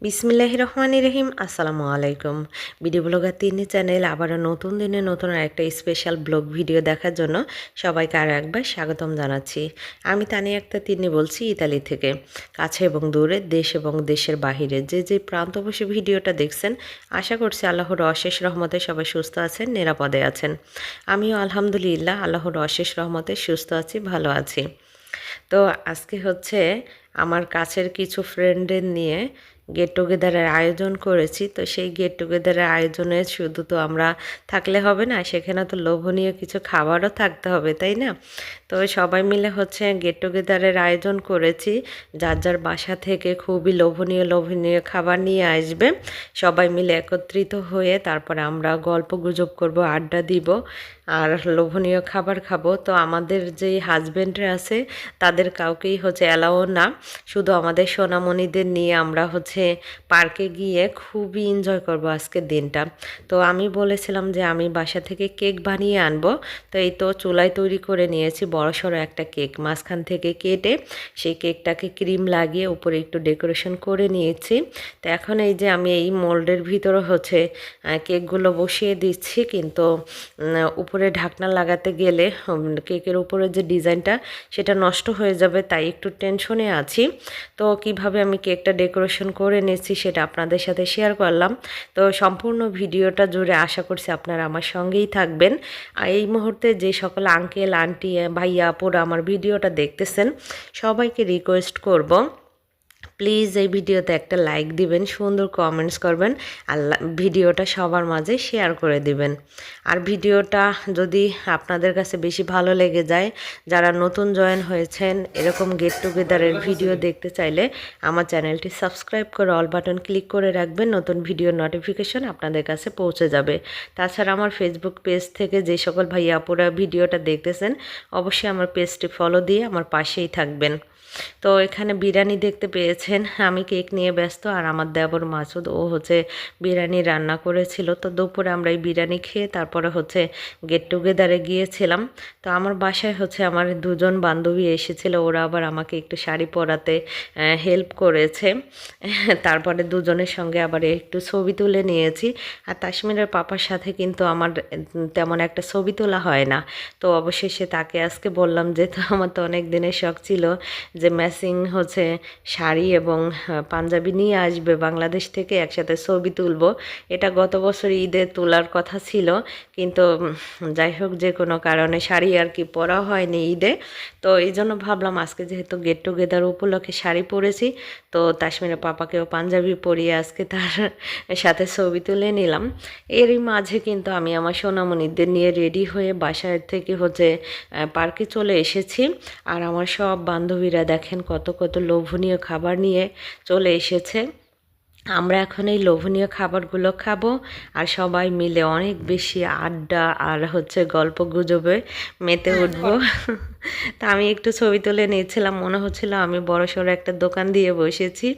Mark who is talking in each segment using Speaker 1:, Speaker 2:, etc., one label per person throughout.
Speaker 1: বিসমিল্লাহ রহমান রহিম, আসসালামু আলাইকুম। ভিডিও ব্লগার তিনি চ্যানেল আবারও নতুন দিনে নতুন একটা স্পেশাল ব্লগ ভিডিও দেখার জন্য সবাইকে আরও একবার স্বাগতম জানাচ্ছি। আমি তানিয়া একটা তিনি বলছি ইতালি থেকে। কাছে এবং দূরে, দেশ এবং দেশের বাহিরে যে যে প্রান্ত বসে ভিডিওটা দেখছেন, আশা করছি আল্লাহর অশেষ রহমতে সবাই সুস্থ আছেন, নিরাপদে আছেন। আমিও আলহামদুলিল্লাহ আল্লাহর অশেষ রহমতে সুস্থ আছি, ভালো আছি। তো আজকে হচ্ছে আমার কাছের কিছু ফ্রেন্ডের নিয়ে গেট টুগেদারের আয়োজন করেছি। তো সেই গেট টুগেদারের আয়োজনে শুধু তো আমরা থাকলে হবে না, সেখানে তো লোভনীয় কিছু খাবারও থাকতে হবে, তাই না? তো সবাই মিলে হচ্ছে গেট টুগেদারের আয়োজন করেছি। যার যার বাসা থেকে খুবই লোভনীয় লোভনীয় খাবার নিয়ে আসবে। সবাই মিলে একত্রিত হয়ে তারপরে আমরা গল্প গুজব করব, আড্ডা দিব। আর লোভনীয় খাবার খাব। তো আমাদের যেই হাজব্যান্ডরা আছে, তাদের কাউকেই হচ্ছে অ্যালাও না। শুধু আমাদের সোনামণিদের নিয়ে আমরা হচ্ছে পার্কে গিয়ে খুবই এনজয় করব আজকের দিনটা। তো আমি বলেছিলাম যে আমি বাসা থেকে কেক বানিয়ে আনব। তো এই তো চুলায় তৈরি করে নিয়েছি বড়সড় একটা কেক মাঝখান থেকে কেটে সেই কেকটাকে ক্রিম লাগিয়ে উপরে একটু ডেকোরেশন করে নিয়েছি। তো এখন এই যে আমি এই মোল্ডের ভিতরে হচ্ছে কেকগুলো বসিয়ে দিচ্ছি। কিন্তু উপরে ঢাকনা লাগাতে গেলে কেকের উপরে যে ডিজাইনটা, সেটা নষ্ট হয়ে যাবে, তাই একটু টেনশনে আছি। তো কীভাবে আমি কেকটা ডেকোরেশন করে নিয়েছি সেটা আপনাদের সাথে শেয়ার করলাম। তো সম্পূর্ণ ভিডিওটা জুড়ে আশা করছি আপনারা আমার সঙ্গেই থাকবেন। এই মুহূর্তে যে সকল আঙ্কেল, আন্টি, ভাইয়া, আপুরা আমার ভিডিওটা দেখতেছেন, সবাইকে রিকোয়েস্ট করব প্লিজ এই ভিডিওতে একটা লাইক দিবেন, সুন্দর কমেন্টস করবেন আর ভিডিওটা সবার মাঝে শেয়ার করে দিবেন। আর ভিডিওটা যদি আপনাদের কাছে বেশি ভালো লেগে যায়, যারা নতুন জয়েন হয়েছেন, এরকম গেট টুগেদারের ভিডিও দেখতে চাইলে আমার চ্যানেলটি সাবস্ক্রাইব করে অল বাটন ক্লিক করে রাখবেন, নতুন ভিডিও নোটিফিকেশন আপনাদের কাছে পৌঁছে যাবে। তাছাড়া আমার ফেসবুক পেজ থেকে যে সকল ভাইয়া আপুরা ভিডিওটা দেখতেছেন, অবশ্যই আমার পেজটি ফলো দিয়ে আমার পাশেই থাকবেন। তো এখানে বিরিয়ানি দেখতে পেয়েছেন আমি কেক নিয়ে ব্যস্ত আর আমার দেবর মাসুদ, ও হচ্ছে বিরিয়ানি রান্না করেছিল। তো দুপুরে আমরা এই বিরিয়ানি খেয়ে তারপরে হচ্ছে গেট টুগেদারে গিয়েছিলাম। তো আমার বাসায় হচ্ছে আমার দুজন বান্ধবী এসেছিল, ওরা আবার আমাকে একটু শাড়ি পরাতে হেল্প করেছে। তারপরে দুজনের সঙ্গে আবার একটু ছবি তুলে নিয়েছি। আর তাসমিরের পাপার সাথে কিন্তু আমার তেমন একটা ছবি তোলা হয় না। তো অবশেষে তাকে আজকে বললাম যে, তো আমার তো অনেক দিনের শখ ছিল যে ম্যাচিং হচ্ছে শাড়ি এবং পাঞ্জাবি নিয়ে আসবে বাংলাদেশ থেকে একসাথে ছবি তুলব। এটা গত বছর ঈদে তোলার কথা ছিল, কিন্তু যাই হোক, যে কোনো কারণে শাড়ি আর কি পরা হয়নি ঈদে। তো এই জন্য ভাবলাম, আজকে যেহেতু গেট টুগেদার উপলক্ষে শাড়ি পরেছি, তো তাসমিরের পাপাকেও পাঞ্জাবি পরিয়ে আজকে তার সাথে ছবি তুলে নিলাম। এরই মাঝে কিন্তু আমি আমার সোনামণিদের নিয়ে রেডি হয়ে বাসায় থেকে হচ্ছে পার্কে চলে এসেছি। আর আমার সব বান্ধবীরা দেখেন কত কত লোভনীয় খাবার নিয়ে চলে এসেছে আমরা এখন এই লোভনীয় খাবারগুলো খাব আর সবাই মিলে অনেক বেশি আড্ডা আর হচ্ছে গল্প গুজবে মেতে উঠবো। তা আমি একটু ছবি তুলে নিয়েছিলাম মনে হচ্ছিল আমি বড় সড়ো একটা দোকান দিয়ে বসেছি।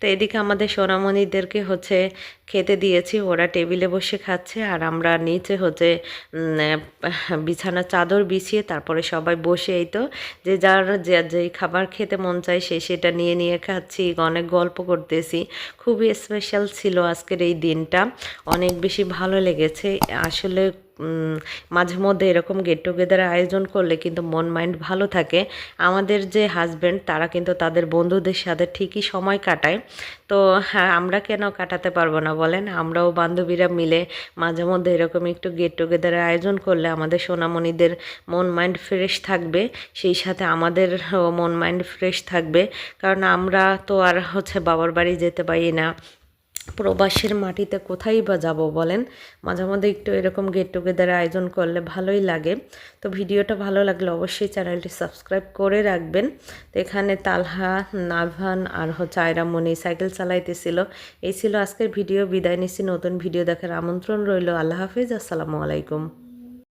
Speaker 1: তো এদিকে আমাদের সোনামণিদেরকে হচ্ছে খেতে দিয়েছি ওরা টেবিলে বসে খাচ্ছে আর আমরা নিচে হচ্ছে বিছানা চাদর বিছিয়ে তারপরে সবাই বসে এই তো। যে যার যে যেই খাবার খেতে মন চায় সে সেটা নিয়ে নিয়ে খাচ্ছি অনেক গল্প করতেছি। খুবই স্পেশাল ছিল আজকের এই দিনটা। অনেক বেশি ভালো লেগেছে। আসলে মাঝে মধ্যে এরকম গেট টুগেদার আয়োজন করলে কিন্তু মন মাইন্ড ভালো থাকে। আমাদের যে হাজব্যান্ড তারা কিন্তু তাদের বন্ধুদের সাথে ঠিকই সময় কাটায়। তো হ্যাঁ আমরা কেন কাটাতে পারব না বলেন? আমরাও বান্ধবীরা মিলে মাঝে মধ্যে এরকম একটু গেট টুগেদারের আয়োজন করলে আমাদের সোনামণিদের মন মাইন্ড ফ্রেশ থাকবে, সেই সাথে আমাদের মন মাইন্ড ফ্রেশ থাকবে। কারণ আমরা তো আর হচ্ছে বাবার বাড়ি যেতে পারি না। প্রবাসের মাটিতে কোথায় বা যাব বলেন? মাঝে মধ্যে একটু এরকম গেট টুগেদার আয়োজন করলে ভালোই লাগে। তো ভিডিওটা ভালো লাগলে অবশ্যই চ্যানেলটি সাবস্ক্রাইব করে রাখবেন। তো এখানে তালহা, নাভান আর হচ্ছে আয়রামণি সাইকেল চালাইতেছিল। এই ছিল আজকের ভিডিও। বিদায় নিচ্ছি। নতুন ভিডিও দেখার আমন্ত্রণ রইল। আল্লাহ হাফিজ। আসসালামু আলাইকুম।